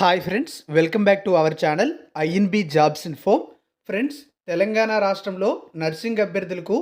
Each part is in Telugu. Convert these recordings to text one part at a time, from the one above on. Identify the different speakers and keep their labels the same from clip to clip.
Speaker 1: Hi friends welcome back to our channel INB jobs info friends Telangana రాష్ట్రంలో నర్సింగ్ అభ్యర్థులకు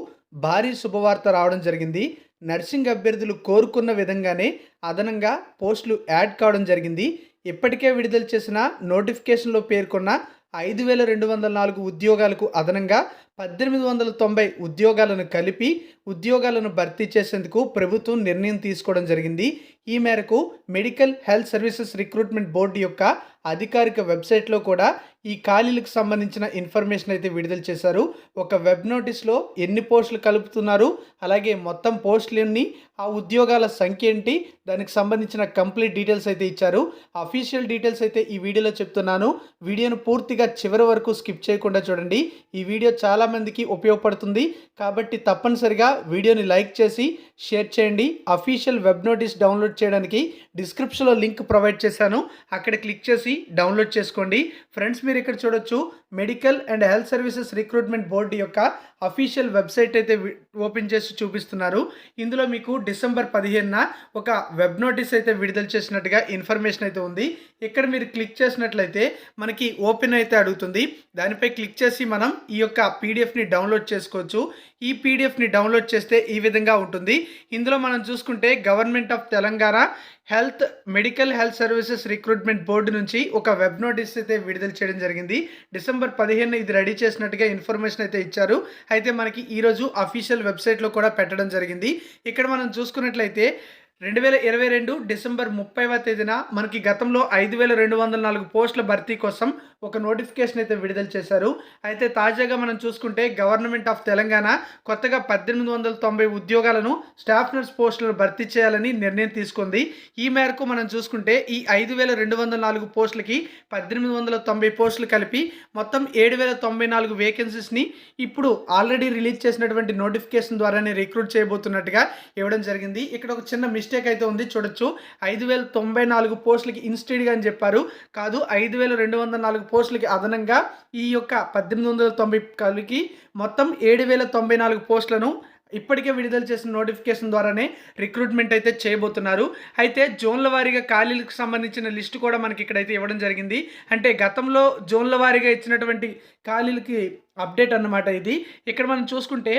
Speaker 1: భారీ శుభవార్త రావడం జరిగింది. నర్సింగ్ అభ్యర్థులు కోరుకున్న విధంగానే అదనంగా పోస్టులు యాడ్ కావడం జరిగింది. ఇప్పటికే విడుదల చేసిన నోటిఫికేషన్లో పేర్కొన్న ఐదు వేల రెండు వందల నాలుగు ఉద్యోగాలకు అదనంగా పద్దెనిమిది వందల తొంభై ఉద్యోగాలను కలిపి ఉద్యోగాలను భర్తీ చేసేందుకు ప్రభుత్వం నిర్ణయం తీసుకోవడం జరిగింది. ఈ మేరకు medical health services recruitment board యొక్క అధికారిక వెబ్సైట్లో కూడా ఈ ఖాళీలకు సంబంధించిన ఇన్ఫర్మేషన్ అయితే విడుదల చేశారు. ఒక వెబ్ నోటీస్లో ఎన్ని పోస్టులు కలుపుతున్నారు అలాగే మొత్తం పోస్టులు ఎన్ని ఆ ఉద్యోగాల సంఖ్య ఏంటి దానికి సంబంధించిన కంప్లీట్ డీటెయిల్స్ అయితే ఇచ్చారు. అఫీషియల్ డీటెయిల్స్ అయితే ఈ వీడియోలో చెప్తున్నాను. వీడియోను పూర్తిగా చివరి వరకు స్కిప్ చేయకుండా చూడండి. ఈ వీడియో చాలామందికి ఉపయోగపడుతుంది. కాబట్టి తప్పనిసరిగా వీడియోని లైక్ చేసి షేర్ చేయండి. అఫీషియల్ వెబ్ నోటీస్ డౌన్లోడ్ చేయడానికి డిస్క్రిప్షన్లో లింక్ ప్రొవైడ్ చేశాను. అక్కడ క్లిక్ చేసి డౌన్లోడ్ చేసుకోండి. ఫ్రెండ్స్ మీరు ఇక్కడ చూడొచ్చు. Medical and health services recruitment board యొక్క అఫీషియల్ వెబ్సైట్ అయితే ఓపెన్ చేసి చూపిస్తున్నారు. ఇందులో మీకు డిసెంబర్ పదిహేనున ఒక వెబ్ నోటీస్ అయితే విడుదల చేసినట్టుగా ఇన్ఫర్మేషన్ అయితే ఉంది. ఇక్కడ మీరు క్లిక్ చేసినట్లయితే మనకి ఓపెన్ అయితే అడుగుతుంది. దానిపై క్లిక్ చేసి మనం ఈ యొక్క పీడిఎఫ్ని డౌన్లోడ్ చేసుకోవచ్చు. ఈ పీడిఎఫ్ని డౌన్లోడ్ చేస్తే ఈ విధంగా ఉంటుంది. ఇందులో మనం చూసుకుంటే government of Telangana health medical health services recruitment board నుంచి ఒక వెబ్ నోటీస్ అయితే విడుదల చేయడం జరిగింది. డిసెంబర్ పదిహేను ఇది రెడీ చేసినట్టుగా ఇన్ఫర్మేషన్ అయితే ఇచ్చారు. అయితే మనకి ఈరోజు అఫీషియల్ వెబ్సైట్లో కూడా పెట్టడం జరిగింది. ఇక్కడ మనం చూసుకున్నట్లయితే రెండు వేల ఇరవై రెండు డిసెంబర్ ముప్పైవ తేదీన మనకి గతంలో ఐదు వేల రెండు వందల నాలుగు పోస్టుల భర్తీ కోసం ఒక నోటిఫికేషన్ అయితే విడుదల చేశారు. అయితే తాజాగా మనం చూసుకుంటే గవర్నమెంట్ ఆఫ్ తెలంగాణ కొత్తగా పద్దెనిమిది వందల తొంభై ఉద్యోగాలను స్టాఫ్ నర్స్ పోస్టులను భర్తీ చేయాలని నిర్ణయం తీసుకుంది. ఈ మేరకు మనం చూసుకుంటే ఈ ఐదు వేల రెండు వందల నాలుగు పోస్టులకి పద్దెనిమిది వందల తొంభై పోస్టులు కలిపి మొత్తం ఏడు వేల తొంభై నాలుగు వేకెన్సీస్ని ఇప్పుడు ఆల్రెడీ రిలీజ్ చేసినటువంటి నోటిఫికేషన్ ద్వారానే రిక్రూట్ చేయబోతున్నట్టుగా ఇవ్వడం జరిగింది. ఇక్కడ ఒక చిన్న మిస్టేక్ అయితే ఉంది చూడొచ్చు. ఐదు వేల తొంభై నాలుగు పోస్టులకి ఇన్స్టెడ్గా అని చెప్పారు. కాదు ఐదు వేల రెండు వందల నాలుగు పోస్టులకి అదనంగా ఈ యొక్క పద్దెనిమిది వందల తొంభై కలిగి మొత్తం ఏడు వేల తొంభై నాలుగు పోస్టులను ఇప్పటికే విడుదల చేసిన నోటిఫికేషన్ ద్వారానే రిక్రూట్మెంట్ అయితే చేయబోతున్నారు. అయితే జోన్ల వారీగా ఖాళీలకు సంబంధించిన లిస్టు కూడా మనకి ఇక్కడైతే ఇవ్వడం జరిగింది. అంటే గతంలో జోన్ల వారీగా ఇచ్చినటువంటి ఖాళీలకి అప్డేట్ అన్నమాట ఇది. ఇక్కడ మనం చూసుకుంటే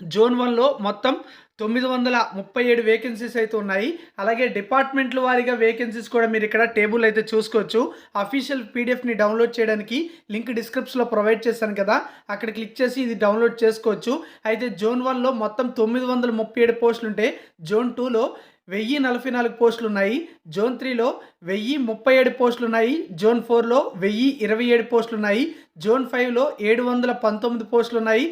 Speaker 1: జోన్ వన్లో మొత్తం తొమ్మిది వందల ముప్పై ఏడు వేకెన్సీస్ అయితే ఉన్నాయి. అలాగే డిపార్ట్మెంట్ల వారీగా వేకెన్సీస్ కూడా మీరు ఇక్కడ టేబుల్ అయితే చూసుకోవచ్చు. అఫీషియల్ పీడిఎఫ్ని డౌన్లోడ్ చేయడానికి లింక్ డిస్క్రిప్షన్లో ప్రొవైడ్ చేశాను కదా అక్కడ క్లిక్ చేసి ఇది డౌన్లోడ్ చేసుకోవచ్చు. అయితే జోన్ వన్లో మొత్తం తొమ్మిది వందల ముప్పై ఏడు పోస్టులు ఉంటే జోన్ టూలో వెయ్యి నలభై నాలుగు పోస్టులు ఉన్నాయి జోన్ త్రీలో వెయ్యి ముప్పై ఏడు పోస్టులు ఉన్నాయి జోన్ ఫోర్లో వెయ్యి ఇరవై ఏడు పోస్టులు ఉన్నాయి జోన్ ఫైవ్లో ఏడు వందల పంతొమ్మిది పోస్టులు ఉన్నాయి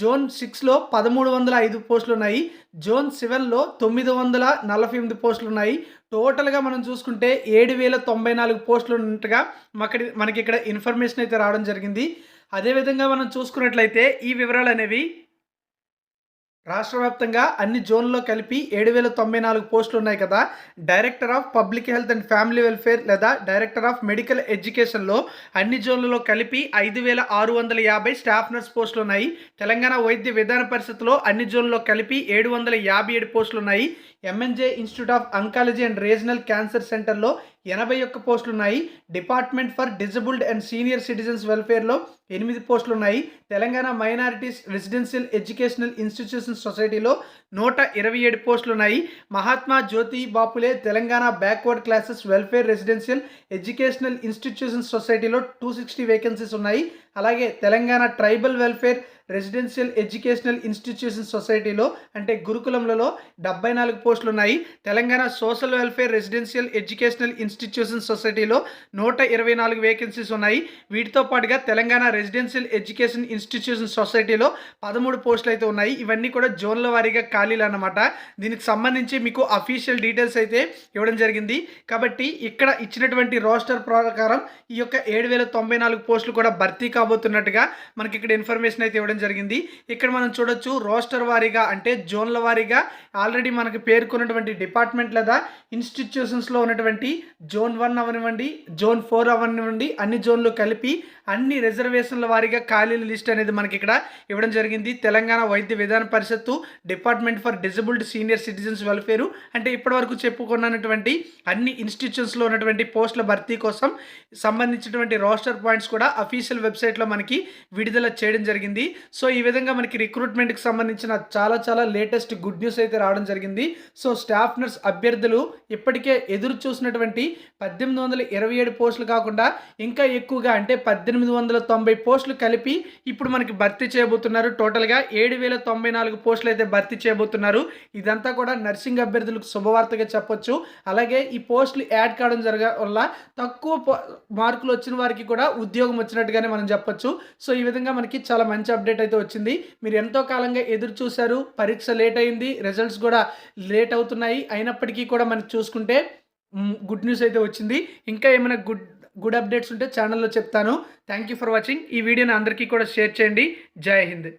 Speaker 1: జోన్ సిక్స్లో పదమూడు వందల ఐదు పోస్టులు ఉన్నాయి జోన్ సెవెన్లో తొమ్మిది వందల నలభై ఎనిమిది పోస్టులు ఉన్నాయి టోటల్గా మనం చూసుకుంటే ఏడు వేల తొంభై నాలుగు పోస్టులు ఉన్నట్టుగా మనకి మనకి ఇక్కడ ఇన్ఫర్మేషన్ అయితే రావడం జరిగింది. అదేవిధంగా మనం చూసుకున్నట్లయితే ఈ వివరాలు అనేవి రాష్ట్ర వ్యాప్తంగా అన్ని జోన్లో కలిపి ఏడు వేల తొంభై నాలుగు పోస్టులు ఉన్నాయి కదా. Director of public health and family welfare లేదా డైరెక్టర్ ఆఫ్ మెడికల్ ఎడ్యుకేషన్లో అన్ని జోన్లలో కలిపి ఐదు వేల ఆరు వందల యాభై స్టాఫ్ నర్స్ పోస్టులు ఉన్నాయి. తెలంగాణ వైద్య విధాన పరిషత్లో అన్ని జోన్లలో కలిపి ఏడు వందల యాభై ఏడు పోస్టులు ఉన్నాయి. MNJ institute of oncology and regional cancer సెంటర్లో ఎనభై ఒక్క పోస్టులు ఉన్నాయి department for disabled and senior citizens వెల్ఫేర్లో ఎనిమిది పోస్టులు ఉన్నాయి Telangana minorities residential educational institution సొసైటీలో నూట ఇరవై ఏడు పోస్టులు ఉన్నాయి Mahatma Jyoti Baphule Telangana backward classes welfare residential educational institution సొసైటీలో టూ సిక్స్టీ వేకెన్సీస్ ఉన్నాయి. అలాగే Telangana tribal welfare residential educational institution సొసైటీలో అంటే గురుకులంలలో డెబ్బై నాలుగు పోస్టులు ఉన్నాయి Telangana social welfare residential educational institution సొసైటీలో నూట ఇరవై నాలుగు వేకెన్సీస్ ఉన్నాయి. వీటితో పాటుగా తెలంగాణ రెసిడెన్షియల్ ఎడ్యుకేషన్ ఇన్స్టిట్యూషన్ సొసైటీలో పదమూడు పోస్టులు అయితే ఉన్నాయి. ఇవన్నీ కూడా జోన్ల వారీగా ఖాళీలు అన్నమాట. దీనికి సంబంధించి మీకు అఫీషియల్ డీటెయిల్స్ అయితే ఇవ్వడం జరిగింది. కాబట్టి ఇక్కడ ఇచ్చినటువంటి రోస్టర్ ప్రకారం ఈ యొక్క ఏడు వేల తొంభై నాలుగు పోస్టులు కూడా భర్తీ కాబోతున్నట్టుగా మనకి ఇక్కడ ఇన్ఫర్మేషన్ అయితే ఇవ్వడం జరిగింది. ఇక్కడ మనం చూడొచ్చు రోస్టర్ వారీగా అంటే జోన్ల వారీగా ఆల్రెడీ మనకు పేర్కొన్నటువంటి డిపార్ట్మెంట్ లేదా ఇన్స్టిట్యూషన్స్లో ఉన్నటువంటి జోన్ వన్ అవనివ్వండి జోన్ ఫోర్ అవనివ్వండి అన్ని జోన్లు కలిపి అన్ని రిజర్వేషన్ల వారీగా ఖాళీల లిస్ట్ అనేది మనకి ఇక్కడ ఇవ్వడం జరిగింది. Telangana Vaidya Vidhana Parishad department for disabled senior citizens welfare అంటే ఇప్పటివరకు చెప్పుకున్నటువంటి అన్ని ఇన్స్టిట్యూషన్స్లో ఉన్నటువంటి పోస్టుల భర్తీ కోసం సంబంధించినటువంటి రోస్టర్ పాయింట్స్ కూడా అఫీషియల్ వెబ్సైట్లో మనకి విడుదల చేయడం జరిగింది. సో ఈ విధంగా మనకి రిక్రూట్మెంట్కి సంబంధించిన చాలా చాలా లేటెస్ట్ గుడ్ న్యూస్ అయితే రావడం జరిగింది. సో స్టాఫ్ నర్స్ అభ్యర్థులు ఇప్పటికే ఎదురు చూసినటువంటి పద్దెనిమిది వందల ఇరవై ఏడు పోస్టులు కాకుండా ఇంకా ఎక్కువగా అంటే పద్దెనిమిది వందల తొంభై పోస్టులు కలిపి ఇప్పుడు మనకి భర్తీ చేయబోతున్నారు. టోటల్గా ఏడు వేల తొంభై నాలుగు పోస్టులు అయితే భర్తీ చేయబోతున్నారు. ఇదంతా కూడా నర్సింగ్ అభ్యర్థులకు శుభవార్తగా చెప్పొచ్చు. అలాగే ఈ పోస్టులు యాడ్ కావడం జరగ వల్ల తక్కువ మార్కులు వచ్చిన వారికి కూడా ఉద్యోగం వచ్చినట్టుగానే మనం చెప్పొచ్చు. సో ఈ విధంగా మనకి చాలా మంచి అప్డేట్ అయితే వచ్చింది. మీరు ఎంతో కాలంగా ఎదురు చూశారు. పరీక్ష లేట్ అయింది. రిజల్ట్స్ కూడా లేట్ అవుతున్నాయి. అయినప్పటికీ కూడా మనం చూసుకుంటే గుడ్ న్యూస్ అయితే వచ్చింది. ఇంకా ఏమైనా గుడ్ గుడ్ అప్డేట్స్ ఉంటే ఛానల్లో చెప్తాను. థ్యాంక్ యూ ఫర్ వాచింగ్ ఈ వీడియోని అందరికీ కూడా షేర్ చేయండి. జై హింద్.